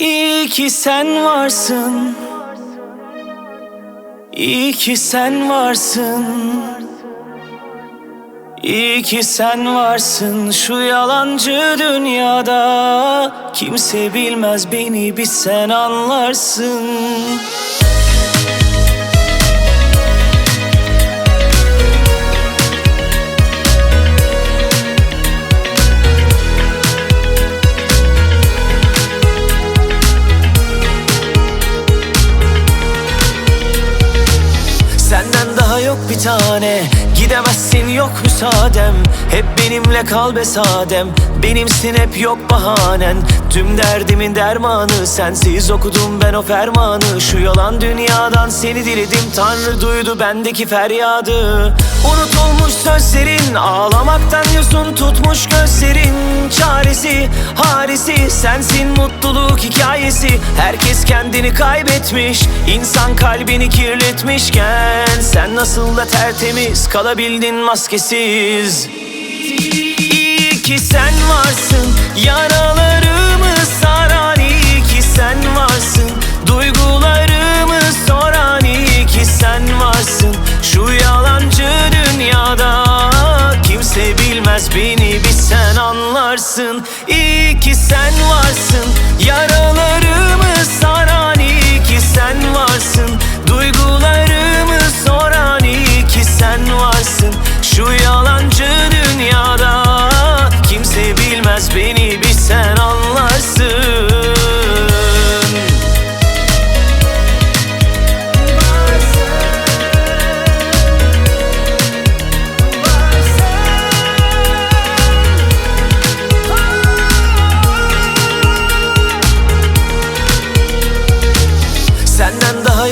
İyi ki sen varsın. İyi ki sen varsın. İyi ki sen varsın şu yalancı dünyada. Kimse bilmez beni bir sen anlarsın yok bir tane. Gidemezsin yok müsaadem. Hep benimle kal be sadem. Benimsin hep yok bahanen. Tüm derdimin dermanı Sensiz okudum ben o fermanı. Şu yalan dünyadan seni diledim. Tanrı duydu bendeki feryadı. Unutulmuş sözlerin Ağlamaktan yosun tutmuş gözlerin Çaresi harisi Sensin mutluluk hikayesi. Herkes kendini kaybetmiş İnsan kalbini kirletmişken Sen nasıl da tertemiz kalabildin maskesiz? İyi ki sen varsın Yaralarımı Bilmez beni bir sen anlarsın. İyi ki sen varsın. Yaralarımı saran iyi ki sen varsın. Duygularımı soran iyi ki sen varsın. Şu yalancı dünyada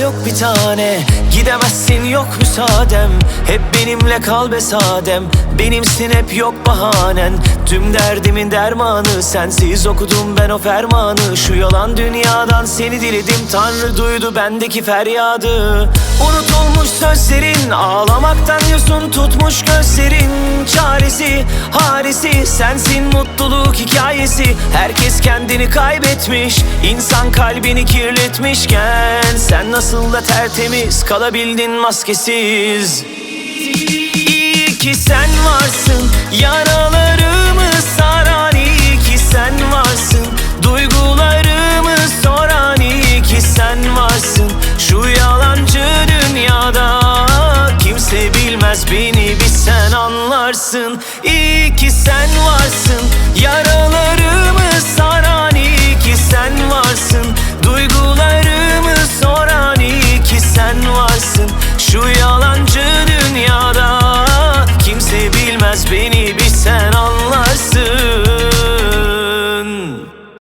yok bir tane. Gidemezsin yok müsaadem. Hep benimle kal be sadem. Benimsin hep yok bahanen. Tüm derdimin dermanı Sensiz okudum ben o fermanı. Şu yalan dünyadan seni diledim. Tanrı duydu bendeki feryadı. Unutulmuş sözlerin Ağlamaktan yosun tutmuş gözlerin Çaresi harisi Sensin mutluluk hikayesi. Herkes kendini kaybetmiş. İnsan kalbini kirletmişken Sen nasıl da tertemiz kalabildin maskesiz? İyi ki sen varsın Yaralarımı anlarsın İyi ki sen varsın